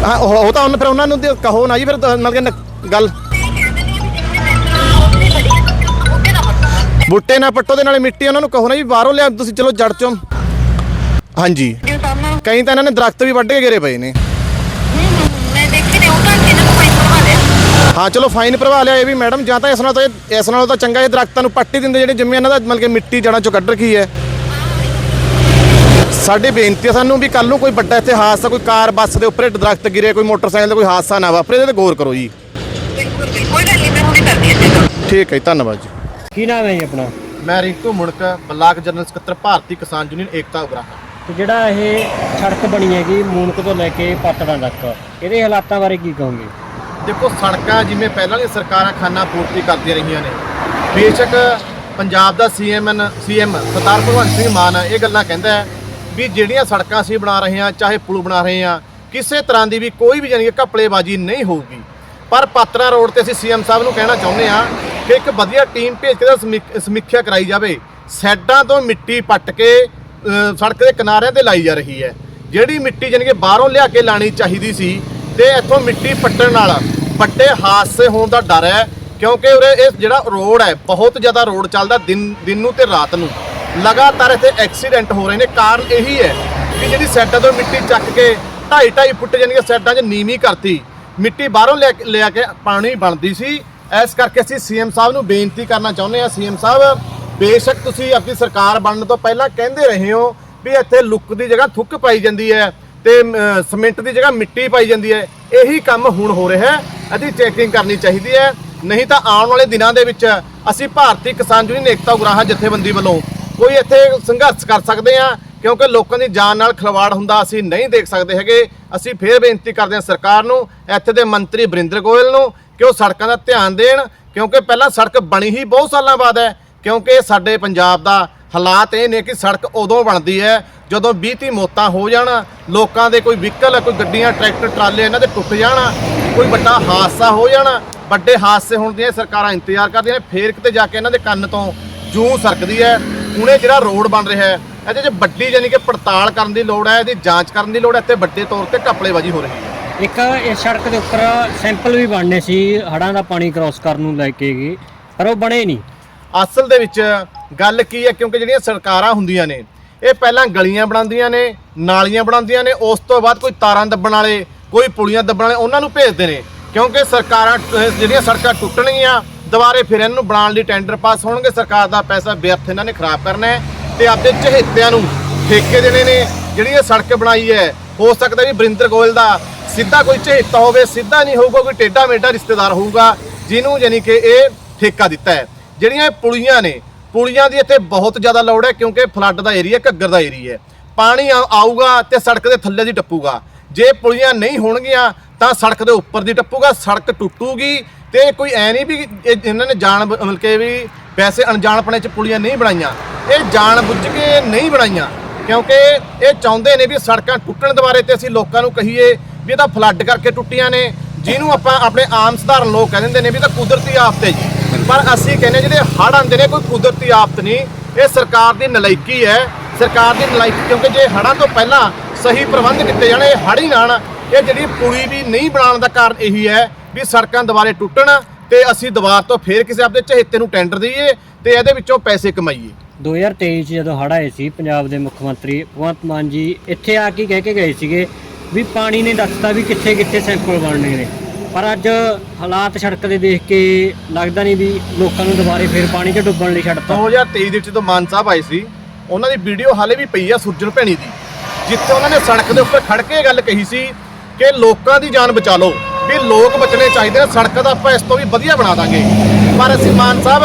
ਹਾਂ ਉਹ ਉਹ ਤਾਂ ਉਹਨ ਫਿਰ ਉਹਨਾਂ ਨੂੰ ਤੇ ਕਹੋ ਨਾ ਜੀ ਫਿਰ ਤਾਂ ਮਤਲਬ ਕਿ ਨ- ਗੱਲ ਬੁੱਟੇ ਨਾ ਪੱਟੋ ਦੇ ਨਾਲੇ ਮਿੱਟੀ ਉਹਨਾਂ ਨੂੰ ਕਹੋ ਨਾ ਜੀ ਬਾਹਰੋਂ ਲਿਆ ਤੁਸੀਂ ਚਲੋ ਜੜ ਚੋਂ। ਹਾਂਜੀ। ਕਈ ਤਾਂ ਇਹਨਾਂ ਨੇ ਦਰਖਤ ਵੀ ਵੱਢ ਕੇ ਗਿਰੇ ਪਏ ਨੇ। ਮੈਂ ਦੇਖੀ ਨੇ ਉਹ ਤਾਂ ਇਹਨਾਂ ਨੂੰ ਫਾਈਨ ਕਰਵਾ ਲਿਆ ਹਾਂ ਚਲੋ ਫਾਈਨ ਭਰਵਾ ਲਿਆ ਇਹ ਵੀ ਮੈਡਮ ਜਾਂ ਤਾਂ ਇਸ ਨਾਲ ਤਾਂ ਇਹ- ਇਸ ਨਾਲੋਂ ਤਾਂ ਚੰਗਾ ਇਹ ਦਰਖਤਾਂ ਨੂੰ ਪੱਟੀ ਦਿੰਦੇ ਜਿਹੜੇ ਜਿੰਮੇ ਇਹਨਾਂ ਦਾ ਮਤਲਬ ਕਿ ਮਿੱਟੀ ਜੜਾਂ ਚੋਂ ਕੱਢ ਰੱਖੀ ਹੈ। ਸਾਡੀ ਬੇਨਤੀ ਹੈ ਸਾਨੂੰ ਵੀ ਕੱਲ ਨੂੰ ਕੋਈ ਵੱਡਾ ਇੱਥੇ ਹਾਦਸਾ ਕੋਈ ਕਾਰ ਬੱਸ ਦੇ ਉੱਪਰ ਦਰਖਤ ਗਿਰੇ ਕੋਈ ਮੋਟਰਸਾਈਕਲ ਦਾ ਕੋਈ ਹਾਦਸਾ ਨਾ ਵਾਪਰੇ ਇਹਦੇ ਤੇ ਗੌਰ ਕਰੋ ਜੀ। ਬਿਲਕੁਲ ਬਿਲਕੁਲ। ਕੋਈ ਗੱਲ ਨਹੀਂ ਮੈਂ ਹੁਣੇ ਕਰਦੀ ਹਾਂ। ਚਲੋ ਠੀਕ ਹੈ ਜੀ ਧੰਨਵਾਦ ਜੀ। ਕੀ ਨਾਮ ਹੈ ਜੀ ਆਪਣਾ? ਮੈਂ ਰਿੰਕੂ ਮੁਣਕ ਬਲਾਕ ਜਨਰਲ ਸਕੱਤਰ ਭਾਰਤੀ ਕਿਸਾਨ ਯੂਨੀਅਨ ਏਕਤਾ ਉਗਰਾਹਾਂ। ਤੇ ਜਿਹੜਾ ਇਹ ਸੜਕ ਬਣੀ ਹੈਗੀ ਮੂਨਕ ਤੋਂ ਲੈ ਕੇ ਪਾਤੜਾਂ ਤੱਕ ਇਹਦੇ ਹਾਲਾਤਾਂ ਬਾਰੇ ਕੀ ਕਹੋਗੇ? ਦੇਖੋ ਸੜਕਾਂ ਜਿਵੇਂ ਪਹਿਲਾਂ ਦੀਆਂ ਸਰਕਾਰਾਂ ਖਾਨਾ ਪੂਰਤੀ ਕਰਦੀਆਂ ਰਹੀਆਂ ਨੇ। ਬੇਸ਼ੱਕ ਪੰਜਾਬ ਦਾ ਸੀਐਮ ਸੀਐਮ ਸਰਦਾਰ ਭਗਵੰਤ ਸਿੰਘ ਮਾਨ ਇਹ ਗੱਲਾਂ ਕਹਿੰਦਾ ਹੈ ਵੀ ਜਿਹੜੀਆਂ ਸੜਕਾਂ ਅਸੀਂ ਬਣਾ ਰਹੇ ਹਾਂ ਚਾਹੇ ਪੁਲ ਬਣਾ ਰਹੇ ਹਾਂ ਕਿਸੇ ਤਰ੍ਹਾਂ ਦੀ ਵੀ ਕੋਈ ਵੀ ਜਾਨੀ ਕਿ ਘਪਲੇਬਾਜ਼ੀ ਨਹੀਂ ਹੋਊਗੀ। ਪਰ ਪਾਤਰਾ ਰੋਡ ਤੇ ਅਸੀਂ ਸੀਐਮ ਸਾਹਿਬ ਨੂੰ ਕਹਿਣਾ ਚਾਹੁੰਦੇ ਹਾਂ ਕਿ ਇੱਕ ਵਧੀਆ ਟੀਮ ਭੇਜ ਕੇ ਤਾਂ ਸਮੀਖ- ਸਮੀਖਿਆ ਕਰਾਈ ਜਾਵੇ। ਸਾਈਡਾਂ ਤੋਂ ਮਿੱਟੀ ਪੱਟ ਕੇ ਸੜਕ ਦੇ ਕਿਨਾਰਿਆਂ ਤੇ ਲਾਈ ਜਾ ਰਹੀ ਹੈ। ਜਿਹੜੀ ਮਿੱਟੀ ਜਾਨੀ ਕਿ ਬਾਹਰੋਂ ਲਿਆ ਕੇ ਲਾਣੀ ਚਾਹੀਦੀ ਸੀ ਤੇ ਇੱਥੋਂ ਮਿੱਟੀ ਪੱਟਣ ਨਾਲ ਵੱਡੇ ਹਾਦਸੇ ਹੋਣ ਦਾ ਡਰ ਹੈ, ਕਿਉਂਕਿ ਉਰੇ ਇਹ ਜਿਹੜਾ ਰੋਡ ਹੈ, ਬਹੁਤ ਜ਼ਿਆਦਾ ਰੋਡ ਚੱਲਦਾ ਦਿਨ ਦਿਨ ਨੂੰ ਤੇ ਰਾਤ ਨੂੰ। ਲਗਾਤਾਰ ਇੱਥੇ ਐਕਸੀਡੈਂਟ ਹੋ ਰਹੇ ਨੇ। ਕਾਰਨ ਇਹੀ ਹੈ ਕਿ ਜਿਹੜੀ ਸਾਈਡਾਂ ਤੋਂ ਮਿੱਟੀ ਚੱਕ ਕੇ 2.5 2.5 ਫੁੱਟ ਜਾਨੀ ਕਿ ਸਾਈਡਾਂ 'ਚ ਨੀਵੀਂ ਕਰਤੀ। ਮਿੱਟੀ ਬਾਹਰੋਂ ਲਿਆ ਲਿਆ ਕੇ ਪਾਣੀ ਬਣਦੀ ਸੀ। ਇਸ ਕਰਕੇ ਅਸੀਂ ਸੀਐਮ ਸਾਹਿਬ ਨੂੰ ਬੇਨਤੀ ਕਰਨਾ ਚਾਹੁੰਦੇ ਹਾਂ। ਸੀਐਮ ਸਾਹਿਬ ਬੇਸ਼ੱਕ ਤੁਸੀਂ ਆਪਣੀ ਸਰਕਾਰ ਬਣਨ ਤੋਂ ਪਹਿਲਾਂ ਕਹਿੰਦੇ ਰਹੇ ਹੋ ਵੀ ਇੱਥੇ ਲੁੱਕ ਦੀ ਜਗ੍ਹਾ ਥੁੱਕ ਪਾਈ ਜਾਂਦੀ ਹੈ ਤੇ ਅਮ, ਦੀ ਜਗ੍ਹਾ ਮਿੱਟੀ ਪਾਈ ਜਾਂਦੀ ਹੈ। ਇਹੀ ਕੰਮ ਹੁਣ ਹੋ ਰਿਹਾ ਹੈ। ਇਹਦੀ ਚੈਕਿੰਗ ਕਰਨੀ ਚਾਹੀਦੀ ਹੈ। ਨਹੀਂ ਤਾਂ ਆਉਣ ਵਾਲੇ ਦਿਨਾਂ ਦੇ ਵਿੱਚ ਅਸੀਂ ਭਾਰਤੀ ਕਿਸਾਨ ਯੂਨੀਅਨ ਏਕਤਾ ਉਗਰਾਹਾਂ ਜਥੇਬੰਦੀ ਵੱਲੋਂ ਕੋਈ ਇੱਥੇ ਸੰਘਰਸ਼ ਕਰ ਸਕਦੇ ਹਾਂ ਕਿਉਂਕਿ ਲੋਕਾਂ ਦੀ ਜਾਨ ਨਾਲ ਖਿਲਵਾੜ ਹੁੰਦਾ ਅਸੀਂ ਨਹੀਂ ਦੇਖ ਸਕਦੇ ਹੈਗੇ। ਅਸੀਂ ਫੇਰ ਬੇਨਤੀ ਕਰਦੇ ਹਾਂ ਸਰਕਾਰ ਨੂੰ ਇੱਥੇ ਦੇ ਮੰਤਰੀ ਬਰਿੰਦਰ ਗੋਇਲ ਨੂੰ ਕਿ ਉਹ ਸੜਕਾਂ ਦਾ ਧਿਆਨ ਦੇਣ, ਕਿਉਂਕਿ ਪਹਿਲਾਂ ਸੜਕ ਬਣੀ ਹੀ ਬਹੁਤ ਸਾਲਾਂ ਬਾਅਦ ਹੈ, ਕਿਉਂਕਿ ਸਾਡੇ ਪੰਜਾਬ ਦਾ ਹਾਲਾਤ ਇਹ ਨੇ ਕਿ ਸੜਕ ਉਦੋਂ ਬਣਦੀ ਹੈ, ਜਦੋਂ 20 ਤੀਹ ਮੌਤਾਂ ਹੋ ਜਾਣ, ਲੋਕਾਂ ਦੇ ਕੋਈ ਵਹੀਕਲ, ਕੋਈ ਗੱਡੀਆਂ, ਟਰੈਕਟਰ, ਟਰਾਲੇ ਇਹਨਾਂ ਦੇ ਟੁੱਟ ਜਾਣ, ਕੋਈ ਵੱਡਾ ਹਾਦਸਾ ਹੋ ਜਾਣਾ, ਵੱਡੇ ਹਾਦਸੇ ਹੋਣ ਦੀਆਂ ਸਰਕਾਰਾਂ ਇੰਤਜ਼ਾਰ ਕਰਦੀਆਂ ਨੇ, ਫੇਰ ਕਿਤੇ ਜਾ ਕੇ ਇਹਨਾਂ ਦੇ ਕੰਨ ਤੋਂ ਜੂੰ ਸਰਕਦੀ ਹੈ, ਹੁਣੇ ਜਿਹੜਾ ਰੋਡ ਬਣ ਰਿਹਾ ਹੈ, ਇਹਦੇ 'ਚ ਵੱਡੀ ਯਾਨੀ ਕਿ ਪੜਤਾਲ ਕਰਨ ਦੀ ਲੋੜ ਹੈ, ਇਹਦੀ ਜਾਂਚ ਕਰਨ ਦੀ ਲੋੜ ਹੈ ਤੇ ਵੱਡੇ ਤੌਰ ਤੇ ਘਪਲੇਬਾਜ਼ੀ ਹੋ ਰਹੀ ਹੈ। ਇੱਕ ਇਹ ਸੜਕ ਦੇ ਉੱਪਰ ਸੈਂਪਲ ਵੀ ਬਣਨੇ ਸੀ ਹੜਾਂ ਦਾ ਪਾਣੀ ਕ੍ਰਾਸ ਕਰਨ ਨੂੰ ਲੈ ਕੇ ਗਏ ਪਰ ਉਹ ਬਣੇ ਨਹੀਂ। ਅਸਲ ਦੇ ਵਿੱਚ ਗੱਲ ਕੀ ਹੈ, ਕਿਉਂਕਿ ਜਿਹੜੀਆਂ ਸਰਕਾਰਾਂ ਹੁੰਦੀਆਂ ਨੇ, ਇਹ ਪਹਿਲਾਂ ਗਲੀਆਂ ਬਣਾਉਂਦੀਆਂ ਨੇ, ਨਾਲੀਆਂ ਬਣਾਉਂਦੀਆਂ ਨੇ, ਉਸ ਤੋਂ ਬਾਅਦ ਕੋਈ ਤਾਰਾਂ ਦੱਬਣ ਵਾਲੇ, ਕੋਈ ਪੁਲੀਆਂ ਦੱਬਣ ਵਾਲੇ, ਉਹਨਾਂ ਨੂੰ ਭੇਜਦੇ ਨੇ। ਕਿਉਂਕਿ ਸਰਕਾਰਾਂ ਜਿਹੜੀਆਂ ਸੜਕਾਂ ਟੁੱਟਣਗੀਆਂ, ਦੁਬਾਰੇ ਫਿਰ ਇਹਨਾਂ ਨੂੰ ਬਣਾਉਣ ਲਈ ਟੈਂਡਰ ਪਾਸ ਹੋਣਗੇ, ਸਰਕਾਰ ਦਾ ਪੈਸਾ ਵਿਅਰਥ ਇਹਨਾਂ ਨੇ ਖਰਾਬ ਕਰਨਾ ਹੈ ਤੇ ਆਪਦੇ ਚਹੇਤਿਆਂ ਨੂੰ ਠੇਕੇ ਦੇਣੇ ਨੇ। ਜਿਹੜੀ ਇਹ ਸੜਕ ਬਣਾਈ ਹੈ, ਹੋ ਸਕਦਾ ਵੀ ਬਰਿੰਦਰ ਗੋਇਲ ਦਾ ਸਿੱਧਾ ਕੋਈ ਚਹੇਤਾ ਹੋਵੇ, ਸਿੱਧਾ ਨਹੀਂ ਹੋਊਗਾ, ਕੋਈ ਟੇਢਾ ਮੇਢਾ ਰਿਸ਼ਤੇਦਾਰ ਹੋਊਗਾ, ਜਿਹਨੂੰ ਯਾਨੀ ਕਿ ਇਹ ਠੇਕਾ ਦਿੱਤਾ ਹੈ। ਜਿਹੜੀਆਂ ਇਹ ਪੁਲੀਆਂ ਨੇ, ਪੁਲੀਆਂ ਦੀ ਇੱਥੇ ਬਹੁਤ ਜ਼ਿਆਦਾ ਲੋੜ ਹੈ, ਕਿਉਂਕਿ ਫਲੱਡ ਦਾ ਏਰੀਆ ਘੱਗਰ ਦਾ ਏਰੀਆ ਹੈ। ਪਾਣੀ ਆ- ਆਊਗਾ ਤੇ ਸੜਕ ਦੇ ਥੱਲੇ ਦੀ ਟੱਪੂਗਾ। ਜੇ ਪੁਲੀਆਂ ਨਹੀਂ ਹੋਣਗੀਆਂ, ਤਾਂ ਸੜਕ ਦੇ ਉੱਪਰ ਦੀ ਟੱਪੂਗਾ, ਸੜਕ ਟੁੱਟੂਗੀ ਤੇ ਕੋਈ ਐ ਨਹੀਂ ਵੀ ਇਹਨਾਂ ਨੇ ਜਾਣ ਮਤਲਬ ਕਿ ਵੀ ਵੈਸੇ ਅਣਜਾਣਪਣੇ ਚ ਪੁਲੀਆਂ ਨਹੀਂ ਬਣਾਈਆਂ। ਇਹ ਜਾਣ ਬੁੱਝ ਕੇ ਨਹੀਂ ਬਣਾਈਆਂ, ਕਿਉਂਕਿ ਇਹ ਚਾਹੁੰਦੇ ਨੇ ਵੀ ਸੜਕਾਂ ਟੁੱਟਣ ਦੇ ਬਾਰੇ ਤੇ ਅਸੀਂ ਲੋਕਾਂ ਨੂੰ ਕਹੀਏ ਵੀ ਇਹ ਤਾਂ ਫਲੱਡ ਕਰਕੇ ਟੁੱਟੀਆਂ ਨੇ। ਜਿਹਨੂੰ ਆਪਾਂ ਆਪਣੇ ਆਮ ਸਧਾਰਨ ਲੋਕ ਕਹਿ ਦਿੰਦੇ ਨੇ ਵੀ ਇਹ ਤਾਂ ਕੁਦਰਤੀ ਆਫਤ ਹੈ ਜੀ। ਪਰ ਅਸੀਂ ਕਹਿੰਦੇ ਜਿਹੜੇ ਹੜ੍ਹ ਆਉਂਦੇ ਨੇ ਕੋਈ ਕੁਦਰਤੀ ਆਫਤ ਨਹੀਂ। ਇਹ ਸਰਕਾਰ ਦੀ ਨਲਾਇਕੀ ਹੈ। ਸਰਕਾਰ ਦੀ ਨਲਾਇਕੀ ਕਿਉਂਕਿ ਜੇ ਹੜ੍ਹਾਂ ਤੋਂ ਪਹਿਲਾਂ ਸਹੀ ਪ੍ਰਬੰਧ ਕੀਤੇ ਜਾਣ ਇਹ ਹੜ੍ਹ ਹੀ ਨਾ ਇਹ ਜਿਹੜੀ ਪੁਲੀ ਵੀ ਨਹੀਂ ਬਣਾਉਣ ਦਾ ਕਾਰਨ ਇਹੀ ਹੈ ਵੀ ਸੜਕਾਂ ਦੁਬਾਰੇ ਟੁੱਟਣ ਤੇ ਅਸੀਂ ਦੁਬਾਰ ਤੋਂ ਫੇਰ ਕਿਸੇ ਆਪਣੇ ਚਹੇਤੇ ਨੂੰ ਟੈਂਡਰ ਦਈਏ ਤੇ ਇਹਦੇ ਵਿੱਚੋਂ ਪੈਸੇ ਕਮਾਈਏ। 2023 ਚ ਜਦੋਂ ਹੜ੍ਹ ਆਏ ਸੀ ਪੰਜਾਬ ਦੇ ਮੁੱਖ ਮੰਤਰੀ ਭਗਵੰਤ ਮਾਨ ਜੀ ਇੱਥੇ ਆ ਕੇ ਕਹਿ ਕੇ ਗਏ ਸੀਗੇ ਵੀ ਪਾਣੀ ਨੇ ਦੱਸਤਾ ਵੀ ਕਿੱਥੇ ਕਿੱਥੇ ਸੈਂਪਲ ਬਣਨੇ ਨੇ। ਪਰ ਅੱਜ ਹਾਲਾਤ ਸੜਕ ਦੇ ਦੇਖ ਕੇ ਲੱਗਦਾ ਨਹੀਂ ਵੀ ਲੋਕਾਂ ਨੂੰ ਦੁਬਾਰੇ ਫੇਰ ਪਾਣੀ 'ਚ ਡੁੱਬਣ ਲਈ ਛੱਡਤਾ। 2023 ਦੇ ਵਿੱਚ ਜਦੋਂ ਮਾਨ ਸਾਹਿਬ ਆਏ ਸੀ, ਉਹਨਾਂ ਦੀ ਵੀਡੀਓ ਹਾਲੇ ਵੀ ਪਈ ਆ ਸੁਰਜਣ ਭੈਣੀ ਦੀ, ਜਿੱਥੇ ਉਹਨਾਂ ਨੇ ਸੜਕ ਦੇ ਉੱਪਰ ਖੜ ਕੇ ਗੱਲ ਕਹੀ ਸੀ ਕਿ ਲੋਕਾਂ ਦੀ ਜਾਨ ਬਚਾ ਲਓ, ਵੀ ਲੋਕ ਬਚਣੇ ਚਾਹੀਦੇ ਨੇ, ਸੜਕ ਦਾ ਆਪਾਂ ਇਸ ਤੋਂ ਵੀ ਵਧੀਆ ਬਣਾ ਦਾਂਗੇ। ਪਰ ਅਸੀਂ ਮਾਨ ਸਾਹਿਬ,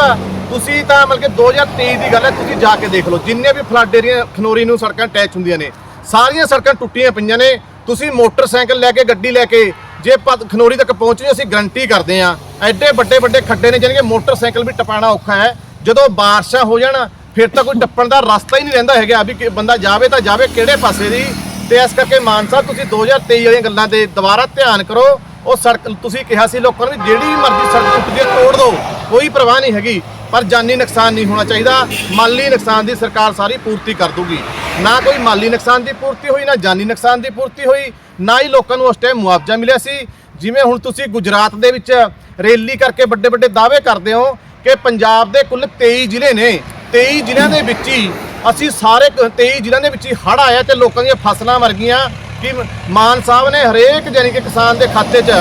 ਤੁਸੀਂ ਤਾਂ ਮਤਲਬ ਕਿ 2023 ਦੀ ਗੱਲ ਹੈ, ਤੁਸੀਂ ਜਾ ਕੇ ਦੇਖ ਲਓ, ਜਿੰਨੇ ਵੀ ਫਲੱਡ ਏਰੀਆ ਖਨੋਰੀ ਨੂੰ ਸੜਕਾਂ ਅਟੈਚ ਹੁੰਦੀਆਂ ਨੇ, ਸਾਰੀਆਂ ਸੜਕਾਂ ਟੁੱਟੀਆਂ ਪਈਆਂ ਨੇ ਤੁਸੀਂ ਮੋਟਰਸਾਈਕਲ ਲੈ ਕੇ, ਗੱਡੀ ਲੈ ਕੇ, ਜੇ ਪ- ਖਨੋਰੀ ਤੱਕ ਪਹੁੰਚੇ ਅਸੀਂ ਗਰੰਟੀ ਕਰਦੇ ਹਾਂ। ਐਡੇ ਵੱਡੇ ਵੱਡੇ ਖੱਡੇ ਨੇ ਜਾਣੀ ਕਿ ਮੋਟਰਸਾਈਕਲ ਵੀ ਟਪਾਣਾ ਔਖਾ ਹੈ। ਜਦੋਂ ਬਾਰਿਸ਼ਾਂ ਹੋ ਜਾਣ, ਫਿਰ ਤਾਂ ਕੋਈ ਟੱਪਣ ਦਾ ਰਸਤਾ ਹੀ ਨਹੀਂ ਰਹਿੰਦਾ ਹੈਗਾ ਵੀ ਬੰਦਾ ਜਾਵੇ ਤਾਂ ਜਾਵੇ ਕਿਹੜੇ ਪਾਸੇ ਦੀ। ਤੇ ਇਸ ਕਰਕੇ ਮਾਨ ਸਾਹਿਬ, ਤੁਸੀਂ 2023 ਵਾਲੀਆਂ ਗੱਲਾਂ ਤੇ ਦੁਬਾਰਾ ਧਿਆਨ ਕਰੋ। ਉਹ ਸੜਕ, ਤੁਸੀਂ ਕਿਹਾ ਸੀ ਲੋਕਾਂ ਨੂੰ ਜਿਹੜੀ ਮਰਜ਼ੀ ਸੜਕ ਟੁੱਟਦੀ ਹੈ ਤੋੜ ਦਿਓ, ਕੋਈ ਪਰਵਾਹ ਨਹੀਂ ਹੈਗੀ। ਪਰ ਜਾਨੀ ਨੁਕਸਾਨ ਨਹੀਂ ਹੋਣਾ ਚਾਹੀਦਾ। ਮਾਲੀ ਨੁਕਸਾਨ ਦੀ ਸਰਕਾਰ ਸਾਰੀ ਪੂਰਤੀ ਕਰ ਦੂਗੀ ਨਾ ਕੋਈ ਮਾਲੀ ਨੁਕਸਾਨ ਦੀ ਪੂਰਤੀ ਹੋਈ, ਨਾ ਜਾਨੀ ਨੁਕਸਾਨ ਦੀ ਪੂਰਤੀ ਹੋਈ, ਨਾ ਹੀ ਲੋਕਾਂ ਨੂੰ ਉਸ ਟਾਈਮ ਮੁਆਵਜ਼ਾ ਮਿਲਿਆ ਸੀ। ਜਿਵੇਂ ਹੁਣ ਤੁਸੀਂ ਗੁਜਰਾਤ ਦੇ ਵਿੱਚ ਰੈਲੀ ਕਰਕੇ ਵੱਡੇ ਵੱਡੇ ਦਾਅਵੇ ਕਰਦੇ ਹੋ ਕਿ ਪੰਜਾਬ ਦੇ ਕੁੱਲ 23 ਜ਼ਿਲ੍ਹੇ ਨੇ। 23 ਜ਼ਿਲ੍ਹਿਆਂ ਦੇ ਵਿੱਚ ਹੀ ਅਸੀਂ ਸਾਰੇ ਕ- 23 ਜ਼ਿਲ੍ਹਿਆਂ ਦੇ ਵਿੱਚ ਹੀ ਹੜ੍ਹ ਆਇਆ ਤੇ ਲੋਕਾਂ ਦੀਆਂ ਫਸਲਾਂ ਵਰਗੀਆਂ ਕਿ ਮਾਨ ਸਾਹਿਬ ਨੇ ਹਰੇਕ ਜਾਨੀ ਕਿ ਕਿਸਾਨ ਦੇ ਖਾਤੇ 'ਚ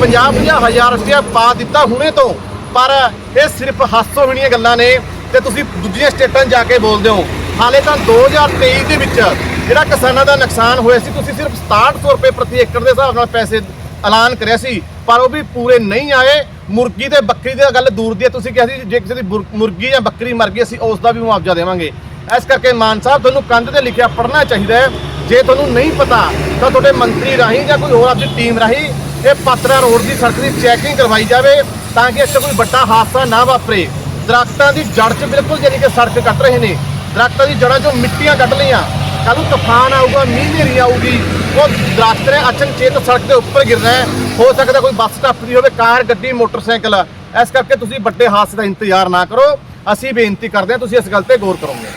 50 ਹਜ਼ਾਰ ਰੁਪਇਆ ਪਾ ਦਿੱਤਾ ਹੁਣੇ ਤੋਂ। ਪਰ ਇਹ ਸਿਰਫ ਹਾਸੋਹੀਣੀਆਂ ਗੱਲਾਂ ਨੇ ਤੇ ਤੁਸੀਂ ਦੂਜੀਆਂ ਸਟੇਟਾਂ 'ਚ ਜਾ ਕੇ ਬੋਲਦੇ ਹੋ। ਹਾਲੇ ਤਾਂ 2023 ਦੇ ਵਿੱਚ ਜਿਹੜਾ ਕਿਸਾਨਾਂ ਦਾ ਨੁਕਸਾਨ ਹੋਇਆ ਸੀ, ਤੁਸੀਂ ਸਿਰਫ 6700 ਰੁਪਏ ਪ੍ਰਤੀ ਏਕੜ ਦੇ ਹਿਸਾਬ ਨਾਲ ਪੈਸੇ ਐਲਾਨ ਕਰਿਆ ਸੀ, ਪਰ ਉਹ ਵੀ ਪੂਰੇ ਨਹੀਂ ਆਏ। ਮੁਰਗੀ ਤੇ ਬੱਕਰੀ ਦੀ ਗੱਲ ਦੂਰ ਦੀ ਹੈ। ਤੁਸੀਂ ਕਿਹਾ ਸੀ ਜੇ ਕਿਸੇ ਦੀ ਬੁਰ- ਮੁਰਗੀ ਜਾਂ ਬੱਕਰੀ ਮਰ ਗਈ, ਅਸੀਂ ਉਸ ਦਾ ਵੀ ਮੁਆਵਜ਼ਾ ਦੇਵਾਂਗੇ। ਇਸ ਕਰਕੇ ਮਾਨ ਸਾਹਿਬ, ਤੁਹਾਨੂੰ ਕੰਧ ਤੇ ਲਿਖਿਆ ਪੜ੍ਹਨਾ ਚਾਹੀਦਾ ਹੈ। ਜੇ ਤੁਹਾਨੂੰ ਨਹੀਂ ਪਤਾ, ਤਾਂ ਤੁਹਾਡੇ ਮੰਤਰੀ ਰਾਹੀਂ ਜਾਂ ਕੋਈ ਹੋਰ ਆਪਣੀ ਟੀਮ ਰਾਹੀਂ ਇਹ ਪਾਤਰਾ ਰੋਡ ਦੀ ਸੜਕ ਦੀ ਚੈਕਿੰਗ ਕਰਵਾਈ ਜਾਵੇ। ਤਾਂ ਕਿ ਇੱਥੇ ਕੋਈ ਵੱਡਾ ਹਾਦਸਾ ਨਾ ਵਾਪਰੇ। ਦਰਖਤਾਂ ਦੀ ਜੜ 'ਚ ਬਿਲਕੁਲ ਜਾਨੀ ਕਿ ਸੜਕ ਕੱਟ ਰਹੇ ਨੇ। ਦਰਖਤਾਂ ਦੀ ਜੜਾਂ 'ਚੋਂ ਮਿੱਟੀਆਂ ਕੱਢ ਲਈਆਂ। ਕੱਲ ਨੂੰ ਤੂਫਾਨ ਆਊਗਾ, ਮੀਂਹ ਹਨੇਰੀ ਆਊਗੀ। ਉਹ ਦਰਖਤ ਨੇ ਅਚਨਚੇਤ ਸੜਕ ਦੇ ਉੱਪਰ ਗਿਰਨਾ ਹੈ। ਹੋ ਸਕਦਾ ਕੋਈ ਬੱਸ ਟੱਪਦੀ ਹੋਵੇ, ਕਾਰ, ਗੱਡੀ, ਮੋਟਰਸਾਈਕਲ। ਇਸ ਕਰਕੇ ਤੁਸੀਂ ਵੱਡੇ ਹਾਦਸੇ ਦਾ ਇੰਤਜ਼ਾਰ ਨਾ ਕਰੋ। ਅਸੀਂ ਬੇਨਤੀ ਕਰਦੇ ਹਾਂ, ਤੁਸੀਂ ਇਸ ਗੱਲ ਤੇ ਗੌਰ ਕਰੋਗੇ।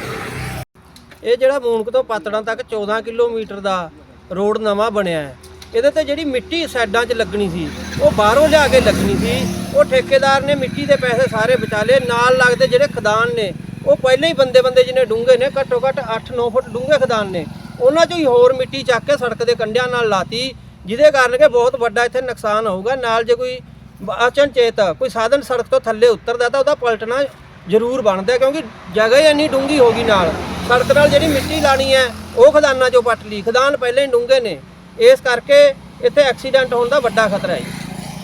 ਇਹ ਜਿਹੜਾ ਮੂਨਕ ਤੋਂ ਪਾਤੜਾਂ ਤੱਕ 14 ਕਿਲੋਮੀਟਰ ਦਾ ਰੋਡ ਨਵਾਂ ਬਣਿਆ ਹੈ। ਇਹਦੇ ਤੇ ਜਿਹੜੀ ਮਿੱਟੀ ਸਾਈਡਾਂ 'ਚ ਲੱਗਣੀ ਸੀ, ਉਹ ਬਾਹਰੋਂ ਲਿਆ ਕੇ ਲੱਗਣੀ ਸੀ। ਉਹ ਠੇਕੇਦਾਰ ਨੇ ਮਿੱਟੀ ਦੇ ਪੈਸੇ ਸਾਰੇ ਬਚਾ ਲਏ, ਨਾਲ ਲੱਗਦੇ ਜਿਹੜੇ ਖਦਾਨ ਨੇ, ਉਹ ਪਹਿਲਾਂ ਹੀ ਬੰਦੇ ਬੰਦੇ ਜਿਹਨੇ ਡੂੰਘੇ ਨੇ ਘੱਟੋ ਘੱਟ 8-9 ਫੁੱਟ ਡੂੰਘੇ ਖਦਾਨ ਨੇ। ਉਹਨਾਂ 'ਚੋਂ ਹੀ ਹੋਰ ਮਿੱਟੀ ਚੱਕ ਕੇ ਸੜਕ ਦੇ ਕੰਢਿਆਂ ਨਾਲ ਲਾਤੀ, ਜਿਹਦੇ ਕਾਰਨ ਕਿ ਬਹੁਤ ਵੱਡਾ ਇੱਥੇ ਨੁਕਸਾਨ ਹੋਊਗਾ। ਨਾਲ ਜੇ ਕੋਈ ਅਚਨਚੇਤ ਕੋਈ ਸਾਧਨ ਸੜਕ ਤੋਂ ਥੱਲੇ ਉਤਰਦਾ, ਤਾਂ ਉਹਦਾ ਪਲਟਣਾ ਜ਼ਰੂਰ ਬਣਦਾ, ਕਿਉਂਕਿ ਜਗ੍ਹਾ ਹੀ ਇੰਨੀ ਡੂੰਗੀ ਹੋ ਗਈ ਨਾਲ। ਸੜਕ ਨਾਲ ਜਿਹੜੀ ਮਿੱਟੀ ਲਾਣੀ ਹੈ, ਉਹ ਖਦਾਨਾਂ ਚੋਂ ਪੱਟ ਲਈ। ਖਦਾਨ ਪਹਿਲਾਂ ਹੀ ਡੂੰਘੇ ਨੇ। ਇਸ ਕਰਕੇ ਇੱਥੇ ਐਕਸੀਡੈਂਟ ਹੋਣ ਦਾ ਵੱਡਾ ਖਤਰਾ ਹੈ। ਜੀ।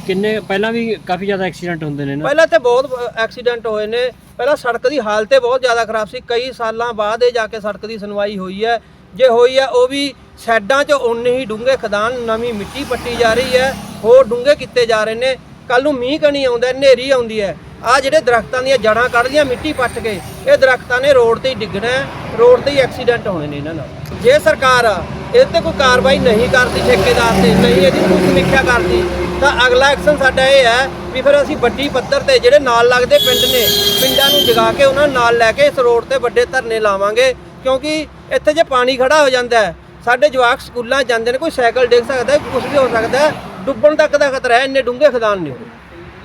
ਕਿੰਨੇ ਪਹਿਲਾਂ ਵੀ ਕਾਫੀ ਜ਼ਿਆਦਾ ਐਕਸੀਡੈਂਟ ਹੁੰਦੇ ਨੇ ਨਾ। ਪਹਿਲਾਂ ਇੱਥੇ ਬਹੁਤ ਐਕਸੀਡੈਂਟ ਹੋਏ ਨੇ। ਪਹਿਲਾਂ ਸੜਕ ਦੀ ਹਾਲਤ ਹੀ ਬਹੁਤ ਜ਼ਿਆਦਾ ਖਰਾਬ ਸੀ। ਕਈ ਸਾਲਾਂ ਬਾਅਦ ਇਹ ਜਾ ਕੇ ਸੜਕ ਦੀ ਸੁਣਵਾਈ ਹੋਈ ਹੈ। ਜੇ ਹੋਈ ਹੈ ਉਹ ਵੀ ਸਾਈਡਾਂ 'ਚ ਉਨੇ ਹੀ ਡੂੰਘੇ ਖਦਾਨ ਨਵੀਂ ਮਿੱਟੀ ਪੱਟੀ ਜਾ ਰਹੀ ਹੈ। ਹੋਰ ਡੂੰਘੇ ਕੀਤੇ ਜਾ ਰਹੇ ਨੇ। ਕੱਲ ਨੂੰ ਮੀਂਹ ਕਣੀ ਆਉਂਦਾ ਹਨੇਰੀ ਆਉਂਦੀ ਹੈ। ਆ ਜਿਹੜੇ ਦਰਖਤਾਂ ਦੀਆਂ ਜੜਾਂ ਕੱਢਦੀਆਂ ਮਿੱਟੀ ਪੱਟ ਕੇ, ਇਹ ਦਰਖਤਾਂ ਨੇ ਰੋਡ ਤੇ ਹੀ ਡਿੱਗਣਾ ਰੋਡ ਤੇ ਹੀ ਐਕਸੀਡੈਂਟ ਹੋਣੇ ਨੇ ਇਹਨਾਂ ਨਾਲ। ਜੇ ਸਰਕਾਰ ਇਹ ਤੇ ਕੋਈ ਕਾਰਵਾਈ ਨਹੀਂ ਕਰਦੀ ਠੇਕੇਦਾਰ ਤੇ, ਨਹੀਂ ਇਹਦੀ ਸਮੀਖਿਆ ਕਰਦੀ, ਤਾਂ ਅਗਲਾ ਐਕਸ਼ਨ ਸਾਡਾ ਇਹ ਹੈ ਵੀ ਫਿਰ ਅਸੀਂ ਵੱਡੀ ਪੱਧਰ ਤੇ ਜਿਹੜੇ ਨਾਲ ਲੱਗਦੇ ਪਿੰਡ ਨੇ, ਪਿੰਡਾਂ ਨੂੰ ਜਗਾ ਕੇ ਉਹਨਾਂ ਨਾਲ ਲੈ ਕੇ ਇਸ ਰੋਡ ਤੇ ਵੱਡੇ ਧਰਨੇ ਲਾਵਾਂਗੇ, ਕਿਉਂਕਿ ਇੱਥੇ ਜੇ ਪਾਣੀ ਖੜਾ ਹੋ ਜਾਂਦਾ ਹੈ, ਸਾਡੇ ਜਵਾਕ ਸਕੂਲਾਂ ਜਾਂਦੇ ਨੇ, ਕੋਈ ਸਾਈਕਲ ਡਿੱਗ ਸਕਦਾ ਹੈ ਕੁਝ ਵੀ ਹੋ ਸਕਦਾ ਡੁੱਬਣ ਤੱਕ ਦਾ ਖਤਰਾ ਹੈ, ਇੰਨੇ ਡੂੰਘੇ ਖਦਾਨ ਨੇ